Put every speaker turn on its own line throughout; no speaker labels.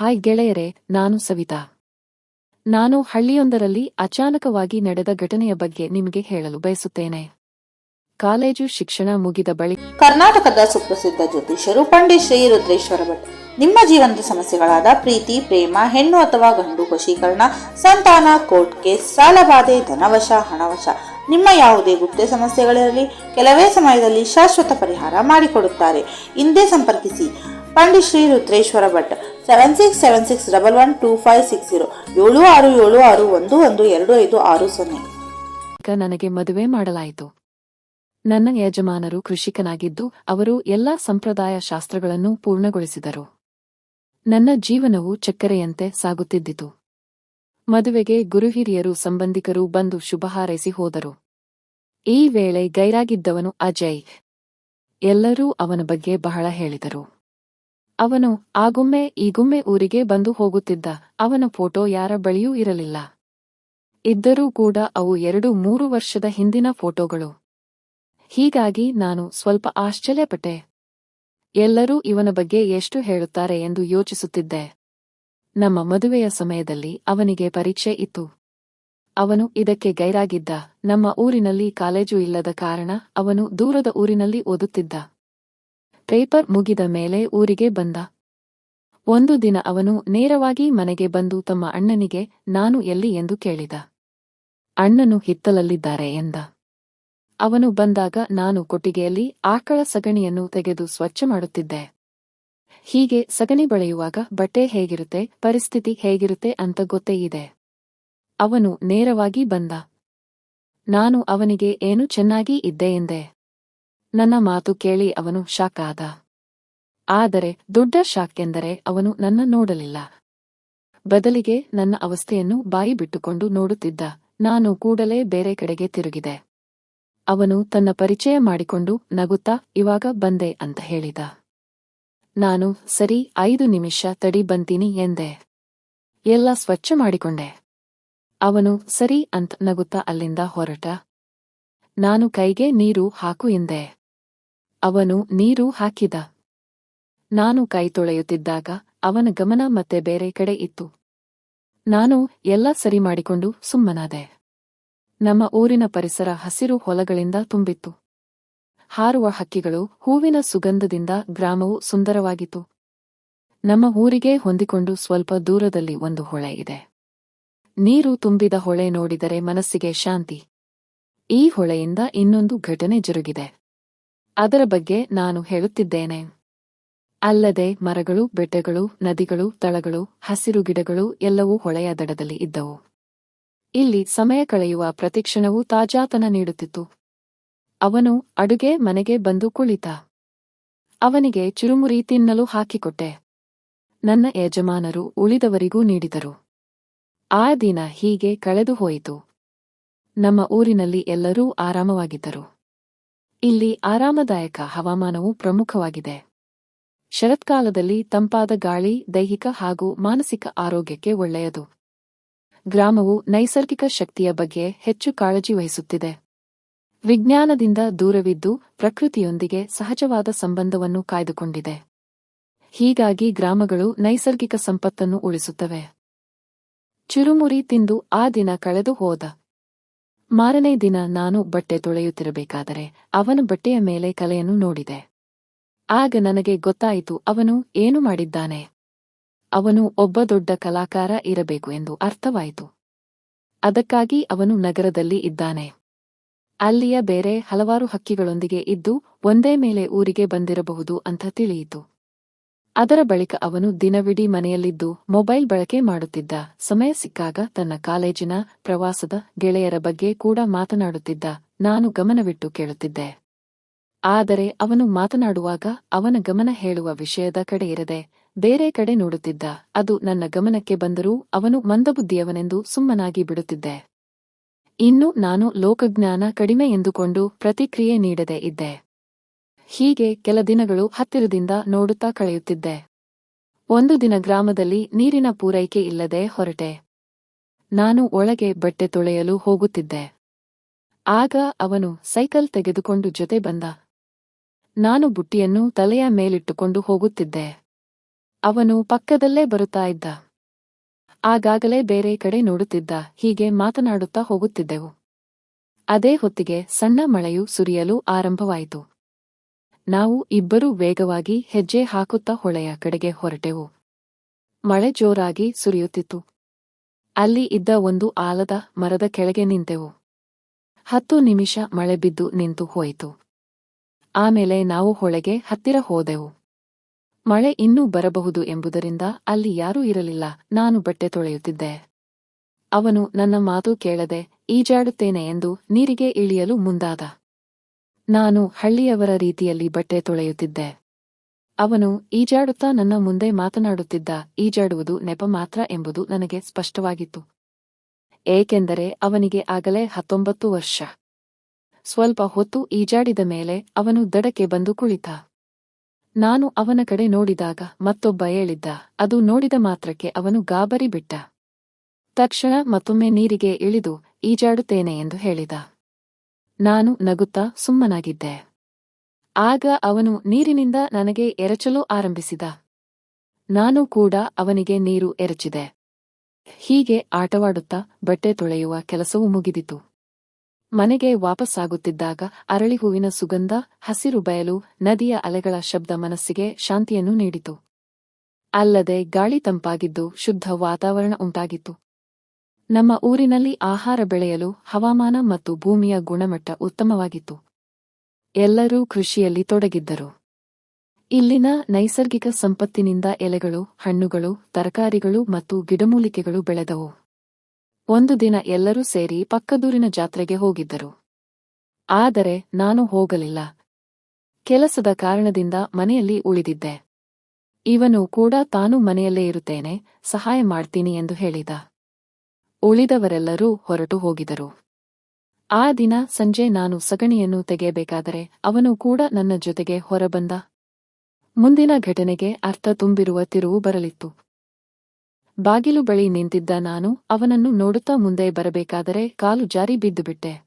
Hi ಗೆಳೆಯರೆ, ನಾನು ಸವಿತಾ. ನಾನು ಹಳ್ಳಿಯೊಂದರಲ್ಲಿ ಅಚಾನಕವಾಗಿ ನಡೆದ ಘಟನೆಯ ಬಗ್ಗೆ ನಿಮಗೆ ಹೇಳಲು ಬಯಸುತ್ತೇನೆ. ಕಾಲೇಜು ಶಿಕ್ಷಣ ಮುಗಿದ ಬಳಿಕ
ಕರ್ನಾಟಕದ ಸುಪ್ರಸಿದ್ಧ ಜ್ಯೋತಿಷ್ಯರು ಪಂಡಿತ್ ಶ್ರೀ ರುದ್ರೇಶ್ವರ ಭಟ್. ನಿಮ್ಮ ಜೀವನದ ಸಮಸ್ಯೆಗಳಾದ ಪ್ರೀತಿ, ಪ್ರೇಮ, ಹೆಣ್ಣು ಅಥವಾ ಗಂಡು ವಶೀಕರಣ, ಸಂತಾನ, ಕೋರ್ಟ್ ಕೇಸ್ ಸಾಲಬಾಧೆ ಧನವಶ, ಹಣವಶ, ನಿಮ್ಮ ಯಾವುದೇ ಗುಪ್ತ ಸಮಸ್ಯೆಗಳಿರಲಿ ಕೆಲವೇ ಸಮಯದಲ್ಲಿ ಶಾಶ್ವತ ಪರಿಹಾರ ಮಾಡಿಕೊಡುತ್ತಾರೆ. ಇಂದೇ ಸಂಪರ್ಕಿಸಿ. Pandit Shri Rudreshwara Bhat seven six seven six double one two five six zero. ಏಳು ಆರು ಏಳು ಆರು ಒಂದು ಒಂದು ಎರಡು ಐದು ಸೊನ್ನೆ.
ನನಗೆ ಮದುವೆ ಮಾಡಲಾಯಿತು. ನನ್ನ ಯಜಮಾನರು ಕೃಷಿಕನಾಗಿದ್ದು ಅವರು ಎಲ್ಲಾ ಸಂಪ್ರದಾಯ ಶಾಸ್ತ್ರಗಳನ್ನು ಪೂರ್ಣಗೊಳಿಸಿದರು. ನನ್ನ ಜೀವನವು ಚಕ್ಕರೆಯಂತೆ ಸಾಗುತ್ತಿದ್ದಿತು. ಮದುವೆಗೆ ಗುರುಹಿರಿಯರು ಸಂಬಂಧಿಕರು ಬಂದು ಶುಭ ಹಾರೈಸಿ ಹೋದರು. ಈ ವೇಳೆ ಗೈರಾಗಿದ್ದವನು ಅಜಯ್. ಎಲ್ಲರೂ ಅವನ ಬಗ್ಗೆ ಬಹಳ ಹೇಳಿದರು. ಅವನು ಆಗುಮ್ಮೆ ಈಗುಮ್ಮೆ ಊರಿಗೆ ಬಂದು ಹೋಗುತ್ತಿದ್ದ. ಅವನ ಫೋಟೋ ಯಾರ ಬಳಿಯೂ ಇರಲಿಲ್ಲ. ಇದ್ದರೂ ಕೂಡ ಅವು ಎರಡು ಮೂರು ವರ್ಷದ ಹಿಂದಿನ ಫೋಟೋಗಳು. ಹೀಗಾಗಿ ನಾನು ಸ್ವಲ್ಪ ಆಶ್ಚರ್ಯಪಟ್ಟೆ. ಎಲ್ಲರೂ ಇವನ ಬಗ್ಗೆ ಎಷ್ಟು ಹೇಳುತ್ತಾರೆ ಎಂದು ಯೋಚಿಸುತ್ತಿದ್ದೆ. ನಮ್ಮ ಮದುವೆಯ ಸಮಯದಲ್ಲಿ ಅವನಿಗೆ ಪರೀಕ್ಷೆ ಇತ್ತು. ಅವನು ಇದಕ್ಕೆ ಗೈರಾಗಿದ್ದ. ನಮ್ಮ ಊರಿನಲ್ಲಿ ಕಾಲೇಜು ಇಲ್ಲದ ಕಾರಣ ಅವನು ದೂರದ ಊರಿನಲ್ಲಿ ಓದುತ್ತಿದ್ದ. ಪೇಪರ್ ಮುಗಿದ ಮೇಲೆ ಊರಿಗೆ ಬಂದ. ಒಂದು ದಿನ ಅವನು ನೇರವಾಗಿ ಮನೆಗೆ ಬಂದು ತಮ್ಮ ಅಣ್ಣನಿಗೆ, ನಾನು ಎಲ್ಲಿ ಎಂದು ಕೇಳಿದ. ಅಣ್ಣನು ಹಿತ್ತಲಲ್ಲಿದ್ದಾರೆ ಎಂದ. ಅವನು ಬಂದಾಗ, ನಾನು ಕೊಟ್ಟಿಗೆಯಲ್ಲಿ ಆಕಳ ಸಗಣಿಯನ್ನು ತೆಗೆದು ಸ್ವಚ್ಛ ಮಾಡುತ್ತಿದ್ದೆ. ಹೀಗೆ ಸಗಣಿ ಬೆಳೆಯುವಾಗ ಬಟ್ಟೆ ಹೇಗಿರುತ್ತೆ, ಪರಿಸ್ಥಿತಿ ಹೇಗಿರುತ್ತೆ ಅಂತ ಗೊತ್ತೇ ಇದೆ ಅವನು ನೇರವಾಗಿ ಬಂದ. ನಾನು ಅವನಿಗೆ ಏನು ಚೆನ್ನಾಗಿ ಇದ್ದೆ ಎಂದೆ. ನನ್ನ ಮಾತು ಕೇಳಿ ಅವನು ಶಾಕ್ ಆದ. ಆದರೆ ದೊಡ್ಡ ಶಾಕ್ ಎಂದರೆ ಅವನು ನನ್ನ ನೋಡಲಿಲ್ಲ. ಬದಲಿಗೆ ನನ್ನ ಅವಸ್ಥೆಯನ್ನು ಬಾಯಿ ಬಿಟ್ಟುಕೊಂಡು ನೋಡುತ್ತಿದ್ದ. ನಾನು ಕೂಡಲೇ ಬೇರೆ ಕಡೆಗೆ ತಿರುಗಿದೆ. ಅವನು ತನ್ನ ಪರಿಚಯ ಮಾಡಿಕೊಂಡು ನಗುತ್ತಾ, ಇವಾಗ ಬಂದೆ ಅಂತ ಹೇಳಿದ. ನಾನು, ಸರಿ, ಐದು ನಿಮಿಷ ತಡಿ ಬಂತೀನಿ ಎಂದೆ. ಎಲ್ಲ ಸ್ವಚ್ಛ ಮಾಡಿಕೊಂಡೆ. ಅವನು, ಸರಿ ಅಂತ ನಗುತ್ತಾ ಅಲ್ಲಿಂದ ಹೊರಟ. ನಾನು ಕೈಗೆ ನೀರು ಹಾಕು ಎಂದೆ. ಅವನು ನೀರು ಹಾಕಿದ. ನಾನು ಕೈ ತೊಳೆಯುತ್ತಿದ್ದಾಗ ಅವನ ಗಮನ ಮತ್ತೆ ಬೇರೆ ಕಡೆ ಇತ್ತು. ನಾನು ಎಲ್ಲ ಸರಿ ಮಾಡಿಕೊಂಡು ಸುಮ್ಮನಾದೆ. ನಮ್ಮ ಊರಿನ ಪರಿಸರ ಹಸಿರು ಹೊಲಗಳಿಂದ ತುಂಬಿತ್ತು. ಹಾರುವ ಹಕ್ಕಿಗಳು ಹೂವಿನ ಸುಗಂಧದಿಂದ ಗ್ರಾಮವು ಸುಂದರವಾಗಿತ್ತು. ನಮ್ಮ ಊರಿಗೆ ಹೊಂದಿಕೊಂಡು ಸ್ವಲ್ಪ ದೂರದಲ್ಲಿ ಒಂದು ಹೊಳೆ ಇದೆ. ನೀರು ತುಂಬಿದ ಹೊಳೆ ನೋಡಿದರೆ ಮನಸ್ಸಿಗೆ ಶಾಂತಿ. ಈ ಹೊಳೆಯಿಂದ ಇನ್ನೊಂದು ಘಟನೆ ಜರುಗಿದೆ. ಅದರ ಬಗ್ಗೆ ನಾನು ಹೇಳುತ್ತಿದ್ದೇನೆ. ಅಲ್ಲದೆ ಮರಗಳು, ಬೆಟ್ಟಗಳು, ನದಿಗಳು, ತಳಗಳು, ಹಸಿರು ಗಿಡಗಳು ಎಲ್ಲವೂ ಹೊಳೆಯ ದಡದಲ್ಲಿ ಇದ್ದವು. ಇಲ್ಲಿ ಸಮಯ ಕಳೆಯುವ ಪ್ರತಿಕ್ಷಣವೂ ತಾಜಾತನ ನೀಡುತ್ತಿತ್ತು. ಅವನು ಅಡುಗೆ ಮನೆಗೆ ಬಂದು ಕುಳಿತ. ಅವನಿಗೆ ಚುರುಮುರಿ ತಿನ್ನಲು ಹಾಕಿಕೊಟ್ಟೆ. ನನ್ನ ಯಜಮಾನರು ಉಳಿದವರಿಗೂ ನೀಡಿದರು. ಆ ದಿನ ಹೀಗೆ ಕಳೆದು ಹೋಯಿತು. ನಮ್ಮ ಊರಿನಲ್ಲಿ ಎಲ್ಲರೂ ಆರಾಮವಾಗಿದ್ದರು. ಇಲ್ಲಿ ಆರಾಮದಾಯಕ ಹವಾಮಾನವು ಪ್ರಮುಖವಾಗಿದೆ. ಶರತ್ಕಾಲದಲ್ಲಿ ತಂಪಾದ ಗಾಳಿ, ದೈಹಿಕ ಹಾಗೂ ಮಾನಸಿಕ ಆರೋಗ್ಯಕ್ಕೆ ಒಳ್ಳೆಯದು. ಗ್ರಾಮವು ನೈಸರ್ಗಿಕ ಶಕ್ತಿಯ ಬಗ್ಗೆ ಹೆಚ್ಚು ಕಾಳಜಿ ವಹಿಸುತ್ತಿದೆ. ವಿಜ್ಞಾನದಿಂದ ದೂರವಿದ್ದು ಪ್ರಕೃತಿಯೊಂದಿಗೆ ಸಹಜವಾದ ಸಂಬಂಧವನ್ನು ಕಾಯ್ದುಕೊಂಡಿದೆ. ಹೀಗಾಗಿ ಗ್ರಾಮಗಳು ನೈಸರ್ಗಿಕ ಸಂಪತ್ತನ್ನು ಉಳಿಸುತ್ತವೆ. ಚುರುಮುರಿ ತಿಂದು ಆ ದಿನ ಕಳೆದು ಹೋದ. ಮಾರನೇ ದಿನ ನಾನು ಬಟ್ಟೆ ತೊಳೆಯುತ್ತಿರಬೇಕಾದರೆ ಅವನ ಬಟ್ಟೆಯ ಮೇಲೆ ಕಲೆಯನ್ನು ನೋಡಿದೆ. ಆಗ ನನಗೆ ಗೊತ್ತಾಯಿತು, ಅವನು ಏನು ಮಾಡಿದ್ದಾನೆ? ಅವನು ಒಬ್ಬ ದೊಡ್ಡ ಕಲಾಕಾರ ಇರಬೇಕು ಎಂದು ಅರ್ಥವಾಯಿತು. ಅದಕ್ಕಾಗಿ ಅವನು ನಗರದಲ್ಲಿ ಇದ್ದಾನೆ. ಅಲ್ಲಿಯ ಬೇರೆ ಹಲವಾರು ಹಕ್ಕಿಗಳೊಂದಿಗೆ ಇದ್ದು ಒಂದೇ ಮೇಲೆ ಊರಿಗೆ ಬಂದಿರಬಹುದು ಅಂತ ತಿಳಿಯಿತು. ಅದರ ಬಳಿಕ ಅವನು ದಿನವಿಡೀ ಮನೆಯಲ್ಲಿದ್ದು ಮೊಬೈಲ್ ಬಳಕೆ ಮಾಡುತ್ತಿದ್ದ. ಸಮಯ ಸಿಕ್ಕಾಗ ತನ್ನ ಕಾಲೇಜಿನ ಪ್ರವಾಸದ ಗೆಳೆಯರ ಬಗ್ಗೆ ಕೂಡ ಮಾತನಾಡುತ್ತಿದ್ದ. ನಾನು ಗಮನವಿಟ್ಟು ಕೇಳುತ್ತಿದ್ದೆ. ಆದರೆ ಅವನು ಮಾತನಾಡುವಾಗ ಅವನ ಗಮನ ಹೇಳುವ ವಿಷಯದ ಕಡೆ ಇರದೆ ಬೇರೆ ಕಡೆ ನೋಡುತ್ತಿದ್ದ. ಅದು ನನ್ನ ಗಮನಕ್ಕೆ ಬಂದರೂ ಅವನು ಮಂದಬುದ್ಧಿಯವನೆಂದು ಸುಮ್ಮನಾಗಿ ಬಿಡುತ್ತಿದ್ದೆ. ಇನ್ನು ನಾನು ಲೋಕಜ್ಞಾನ ಕಡಿಮೆ ಎಂದುಕೊಂಡು ಪ್ರತಿಕ್ರಿಯೆ ನೀಡದೇ ಇದ್ದೆ. ಹೀಗೆ ಕೆಲ ದಿನಗಳು ಹತ್ತಿರದಿಂದ ನೋಡುತ್ತಾ ಕಳೆಯುತ್ತಿದ್ದೆ. ಒಂದು ದಿನ ಗ್ರಾಮದಲ್ಲಿ ನೀರಿನ ಪೂರೈಕೆ ಇಲ್ಲದೆ ಹೊರಟೆ. ನಾನು ಒಳಗೆ ಬಟ್ಟೆ ತೊಳೆಯಲು ಹೋಗುತ್ತಿದ್ದೆ. ಆಗ ಅವನು ಸೈಕಲ್ ತೆಗೆದುಕೊಂಡು ಜೊತೆ ಬಂದ. ನಾನು ಬುಟ್ಟಿಯನ್ನು ತಲೆಯ ಮೇಲಿಟ್ಟುಕೊಂಡು ಹೋಗುತ್ತಿದ್ದೆ. ಅವನು ಪಕ್ಕದಲ್ಲೇ ಬರುತ್ತಾ ಇದ್ದ. ಆಗಾಗಲೇ ಬೇರೆ ಕಡೆ ನೋಡುತ್ತಿದ್ದ. ಹೀಗೆ ಮಾತನಾಡುತ್ತಾ ಹೋಗುತ್ತಿದ್ದೆವು. ಅದೇ ಹೊತ್ತಿಗೆ ಸಣ್ಣ ಮಳೆಯು ಸುರಿಯಲು ಆರಂಭವಾಯಿತು. ನಾವು ಇಬ್ಬರೂ ವೇಗವಾಗಿ ಹೆಜ್ಜೆ ಹಾಕುತ್ತಾ ಹೊಳೆಯ ಕಡೆಗೆ ಹೊರಟೆವು. ಮಳೆ ಜೋರಾಗಿ ಸುರಿಯುತ್ತಿತ್ತು. ಅಲ್ಲಿ ಇದ್ದ ಒಂದು ಆಲದ ಮರದ ಕೆಳಗೆ ನಿಂತೆವು. ಹತ್ತು ನಿಮಿಷ ಮಳೆ ಬಿದ್ದು ನಿಂತು ಹೋಯಿತು. ಆಮೇಲೆ ನಾವು ಹೊಳೆಗೆ ಹತ್ತಿರ ಹೋದೆವು. ಮಳೆ ಇನ್ನೂ ಬರಬಹುದು ಎಂಬುದರಿಂದ ಅಲ್ಲಿ ಯಾರೂ ಇರಲಿಲ್ಲ. ನಾನು ಬಟ್ಟೆ ತೊಳೆಯುತ್ತಿದ್ದೆ. ಅವನು ನನ್ನ ಮಾತು ಕೇಳದೆ, ಈಜಾಡುತ್ತೇನೆ ಎಂದು ನೀರಿಗೆ ಇಳಿಯಲು ಮುಂದಾದ. ನಾನು ಹಳ್ಳಿಯವರ ರೀತಿಯಲ್ಲಿ ಬಟ್ಟೆ ತೊಳೆಯುತ್ತಿದ್ದೆ. ಅವನು, ಈಜಾಡುತ್ತಾ ನನ್ನ ಮುಂದೆ ಮಾತನಾಡುತ್ತಿದ್ದ, ಈಜಾಡುವುದು ನೆಪ ಮಾತ್ರ ಎಂಬುದು ನನಗೆ ಸ್ಪಷ್ಟವಾಗಿತ್ತು. ಏಕೆಂದರೆ ಅವನಿಗೆ ಆಗಲೇ ಹತ್ತೊಂಬತ್ತು ವರ್ಷ. ಸ್ವಲ್ಪ ಹೊತ್ತು ಈಜಾಡಿದ ಮೇಲೆ ಅವನು ದಡಕ್ಕೆ ಬಂದು ಕುಳಿತ. ನಾನು ಅವನ ಕಡೆ ನೋಡಿದಾಗ ಮತ್ತೊಬ್ಬ ಹೇಳಿದ್ದ, ಅದು ನೋಡಿದ ಮಾತ್ರಕ್ಕೆ ಅವನು ಗಾಬರಿ ಬಿಟ್ಟ. ತಕ್ಷಣ ಮತ್ತೊಮ್ಮೆ ನೀರಿಗೆ ಇಳಿದು, ಈಜಾಡುತ್ತೇನೆ ಎಂದು ಹೇಳಿದ. ನಾನು ನಗುತ್ತಾ ಸುಮ್ಮನಾಗಿದ್ದೆ. ಆಗ ಅವನು ನೀರಿನಿಂದ ನನಗೆ ಎರಚಲು ಆರಂಭಿಸಿದ. ನಾನು ಕೂಡ ಅವನಿಗೆ ನೀರು ಎರಚಿದೆ. ಹೀಗೆ ಆಟವಾಡುತ್ತಾ ಬಟ್ಟೆ ತೊಳೆಯುವ ಕೆಲಸವೂ ಮುಗಿದಿತು. ಮನೆಗೆ ವಾಪಸ್ಸಾಗುತ್ತಿದ್ದಾಗ ಅರಳಿ ಹೂವಿನ ಸುಗಂಧ, ಹಸಿರು ಬಯಲು, ನದಿಯ ಅಲೆಗಳ ಶಬ್ದ ಮನಸ್ಸಿಗೆ ಶಾಂತಿಯನ್ನು ನೀಡಿತು. ಅಲ್ಲದೆ ಗಾಳಿ ತಂಪಾಗಿದ್ದು ಶುದ್ಧ ವಾತಾವರಣ ಉಂಟಾಗಿತ್ತು. ನಮ್ಮ ಊರಿನಲ್ಲಿ ಆಹಾರ ಬೆಳೆಯಲು ಹವಾಮಾನ ಮತ್ತು ಭೂಮಿಯ ಗುಣಮಟ್ಟ ಉತ್ತಮವಾಗಿತ್ತು. ಎಲ್ಲರೂ ಕೃಷಿಯಲ್ಲಿ ತೊಡಗಿದ್ದರು. ಇಲ್ಲಿನ ನೈಸರ್ಗಿಕ ಸಂಪತ್ತಿನಿಂದ ಎಲೆಗಳು, ಹಣ್ಣುಗಳು, ತರಕಾರಿಗಳು ಮತ್ತು ಗಿಡಮೂಲಿಕೆಗಳು ಬೆಳೆದವು. ಒಂದು ದಿನ ಎಲ್ಲರೂ ಸೇರಿ ಪಕ್ಕದೂರಿನ ಜಾತ್ರೆಗೆ ಹೋಗಿದ್ದರು. ಆದರೆ ನಾನು ಹೋಗಲಿಲ್ಲ. ಕೆಲಸದ ಕಾರಣದಿಂದ ಮನೆಯಲ್ಲಿ ಉಳಿದಿದ್ದೆ. ಇವನು ಕೂಡ ತಾನು ಮನೆಯಲ್ಲೇ ಇರುತ್ತೇನೆ, ಸಹಾಯ ಮಾಡ್ತೀನಿ ಎಂದು ಹೇಳಿದ. ಉಳಿದವರೆಲ್ಲರೂ ಹೊರಟು ಹೋಗಿದರು. ಆ ದಿನ ಸಂಜೆ ನಾನು ಸಗಣಿಯನ್ನು ತೆಗೆಯಬೇಕಾದರೆ ಅವನು ಕೂಡ ನನ್ನ ಜೊತೆಗೆ ಹೊರಬಂದ. ಮುಂದಿನ ಘಟನೆಗೆ ಅರ್ಥ ತುಂಬಿರುವ ತಿರುವು ಬರಲಿತ್ತು. ಬಾಗಿಲು ಬಳಿ ನಿಂತಿದ್ದ ನಾನು ಅವನನ್ನು ನೋಡುತ್ತಾ ಮುಂದೆ ಬರಬೇಕಾದರೆ ಕಾಲು ಜಾರಿ ಬಿದ್ದುಬಿಟ್ಟೆ.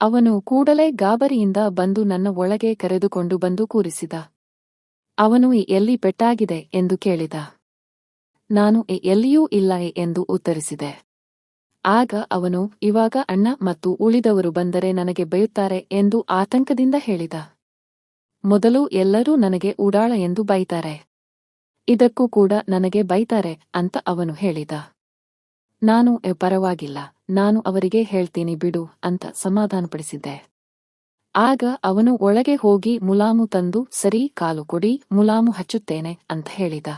ಅವನು ಕೂಡಲೇ ಗಾಬರಿಯಿಂದ ಬಂದು ನನ್ನ ಒಳಗೆ ಕರೆದುಕೊಂಡು ಬಂದು ಕೂರಿಸಿದ. ಅವನು "ಈ ಎಲ್ಲಿ ಪೆಟ್ಟಾಗಿದೆ? ಎಂದು ಕೇಳಿದ. ನಾನು "ಎ, ಎಲ್ಲಿಯೂ ಇಲ್ಲ ಎಂದು ಉತ್ತರಿಸಿದೆ. ಆಗ ಅವನು ಇವಾಗ ಅಣ್ಣ ಮತ್ತು ಉಳಿದವರು ಬಂದರೆ ನನಗೆ ಬೈಯುತ್ತಾರೆ ಎಂದು ಆತಂಕದಿಂದ ಹೇಳಿದ. ಮೊದಲು ಎಲ್ಲರೂ ನನಗೆ ಉಡಾಳ ಎಂದು ಬೈತಾರೆ. ಇದಕ್ಕೂ ಕೂಡ ನನಗೆ ಬೈತಾರೆ ಅಂತ ಅವನು ಹೇಳಿದ. ನಾನು "ಎ, ಪರವಾಗಿಲ್ಲ. ನಾನು ಅವರಿಗೆ ಹೇಳ್ತೀನಿ ಬಿಡು ಅಂತ ಸಮಾಧಾನಪಡಿಸಿದ್ದೆ. ಆಗ ಅವನು ಒಳಗೆ ಹೋಗಿ ಮುಲಾಮು ತಂದು ಸರಿ ಕಾಲು ಕೊಡಿ ಮುಲಾಮು ಹಚ್ಚುತ್ತೇನೆ ಅಂತ ಹೇಳಿದ.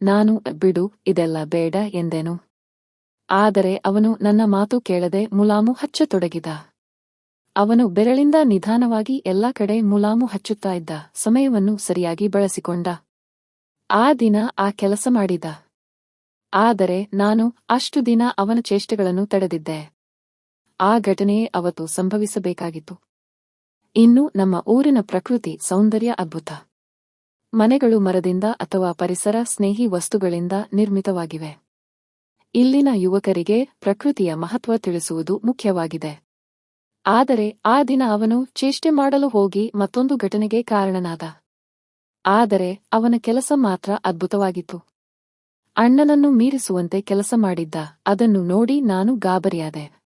ನಾನು "ಎ, ಬಿಡು ಇದೆಲ್ಲ ಬೇಡ ಎಂದೆನು. ಆದರೆ ಅವನು ನನ್ನ ಮಾತು ಕೇಳದೆ ಮುಲಾಮು ಹಚ್ಚತೊಡಗಿದ. ಅವನು ಬೆರಳಿಂದ ನಿಧಾನವಾಗಿ ಎಲ್ಲ ಕಡೆ ಮುಲಾಮು ಹಚ್ಚುತ್ತಾ ಇದ್ದ. ಸಮಯವನ್ನು ಸರಿಯಾಗಿ ಬಳಸಿಕೊಂಡ. ಆ ದಿನ ಆ ಕೆಲಸ ಮಾಡಿದ. ಆದರೆ ನಾನು ಅಷ್ಟು ದಿನ ಅವನ ಚೇಷ್ಟೆಗಳನ್ನು ತಡೆದಿದ್ದೆ. ಆ ಘಟನೆಯೇ ಅವತ್ತು ಸಂಭವಿಸಬೇಕಾಗಿತ್ತು. ಇನ್ನು ನಮ್ಮ ಊರಿನ ಪ್ರಕೃತಿ ಸೌಂದರ್ಯ ಅದ್ಭುತ. ಮನೆಗಳು ಮರದಿಂದ ಅಥವಾ ಪರಿಸರ ಸ್ನೇಹಿ ವಸ್ತುಗಳಿಂದ ನಿರ್ಮಿತವಾಗಿವೆ. ಇಲ್ಲಿನ ಯುವಕರಿಗೆ ಪ್ರಕೃತಿಯ ಮಹತ್ವ ತಿಳಿಸುವುದು ಮುಖ್ಯವಾಗಿದೆ. ಆದರೆ ಆ ದಿನ ಅವನು ಚೇಷ್ಟೆ ಮಾಡಲು ಹೋಗಿ ಮತ್ತೊಂದು ಘಟನೆಗೆ ಕಾರಣನಾದ. ಆದರೆ ಅವನ ಕೆಲಸ ಮಾತ್ರ ಅದ್ಭುತವಾಗಿತ್ತು. ಅಣ್ಣನನ್ನು ಮೀರಿಸುವಂತೆ ಕೆಲಸ ಮಾಡಿದ್ದ, ಅದನ್ನು ನೋಡಿ ನಾನು ಗಾಬರಿಯಾದೆ.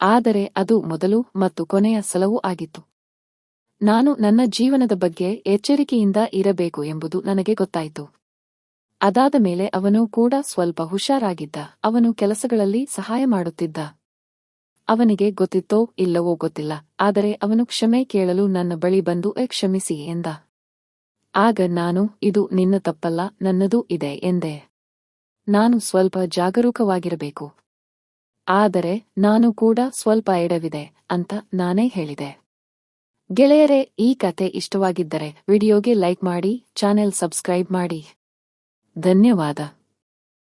ಆದರೆ ಅದು ಮೊದಲು ಮತ್ತು ಕೊನೆಯ ಸಲವೂ ಆಗಿತ್ತು. ನಾನು ನನ್ನ ಜೀವನದ ಬಗ್ಗೆ ಎಚ್ಚರಿಕೆಯಿಂದ ಇರಬೇಕು ಎಂಬುದು ನನಗೆ ಗೊತ್ತಾಯಿತು. ಅದಾದ ಮೇಲೆ ಅವನು ಕೂಡ ಸ್ವಲ್ಪ ಹುಷಾರಾಗಿದ್ದ. ಅವನು ಕೆಲಸಗಳಲ್ಲಿ ಸಹಾಯ ಮಾಡುತ್ತಿದ್ದ. ಅವನಿಗೆ ಗೊತ್ತಿತ್ತೋ ಇಲ್ಲವೋ ಗೊತ್ತಿಲ್ಲ. ಆದರೆ ಅವನು ಕ್ಷಮೆ ಕೇಳಲು ನನ್ನ ಬಳಿ ಬಂದು "ಎ, ಕ್ಷಮಿಸಿ ಎಂದ. ಆಗ ನಾನು ಇದು ನಿನ್ನ ತಪ್ಪಲ್ಲ ನನ್ನದೂ ಇದೆ ಎಂದೆ. ನಾನು ಸ್ವಲ್ಪ ಜಾಗರೂಕವಾಗಿರಬೇಕು. ಆದರೆ ನಾನು ಕೂಡ ಸ್ವಲ್ಪ ಎಡವಿದೆ ಅಂತ ನಾನೇ ಹೇಳಿದೆ. ಗೆಳೆಯರೇ ಈ ಕತೆ ಇಷ್ಟವಾಗಿದ್ದರೆ ವಿಡಿಯೋಗೆ ಲೈಕ್ ಮಾಡಿ ಚಾನೆಲ್ ಸಬ್ಸ್ಕ್ರೈಬ್ ಮಾಡಿ. धन्यवाद।